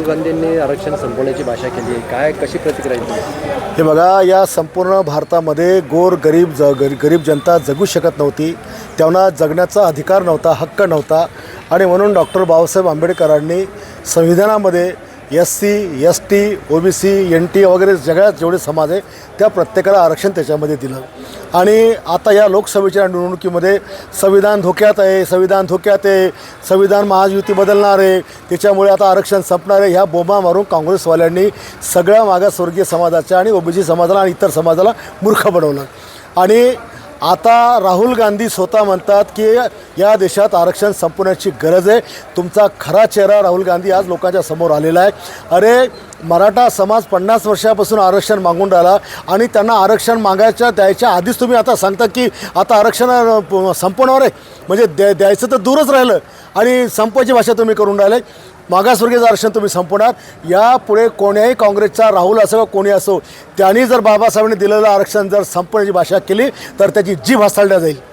राहुल गांधींनी आरक्षण संपवण्याची भाषा केली आहे. काय कशी प्रतिक्रिया दिली हे बघा या संपूर्ण भारतामध्ये गोर गरीब ज गरी गरीब जनता जगू शकत नव्हती. त्यांना जगण्याचा अधिकार नव्हता हक्क नव्हता. आणि म्हणून डॉक्टर बाबासाहेब आंबेडकरांनी संविधानामध्ये S C S T O B C N T वगैरे सगळ्यात जेवढे समाज आहे त्या प्रत्येकाला आरक्षण त्याच्यामध्ये दिलं. आणि आता या लोकसभेच्या निवडणुकीमध्ये संविधान धोक्यात आहे संविधान धोक्यात आहे संविधान महायुती बदलणार आहे त्याच्यामुळे आता आरक्षण संपणार आहे ह्या बोमा मारून काँग्रेसवाल्यांनी सगळ्या मागासवर्गीय समाजाच्या आणि ओबीसी समाजाला आणि इतर समाजाला मूर्ख बनवलं. आणि आता राहुल गांधी स्वतः म्हणतात की या देशात आरक्षण संपवण्याची गरज आहे. तुमचा खरा चेहरा राहुल गांधी आज लोकांच्या समोर आलेला आहे. अरे मराठा समाज पन्नास वर्षापासून आरक्षण मागून राहिला आणि त्यांना आरक्षण मागायच्या द्यायच्या आधीच तुम्ही आता सांगता की आता आरक्षण संपवणार आहे. म्हणजे द्या द्यायचं तर दूरच राहिलं आणि संपवायची भाषा तुम्ही करून राहिले. मागासवर्गीय आरक्षण तुम्ही संपवणार. यापुढे कोण्याही काँग्रेसचा राहुल असो कोणी असो त्यांनी जर बाबासाहेबांनी दिलेलं आरक्षण जर संपवण्याची भाषा केली तर त्याची जीभ हसाळल्या जाईल.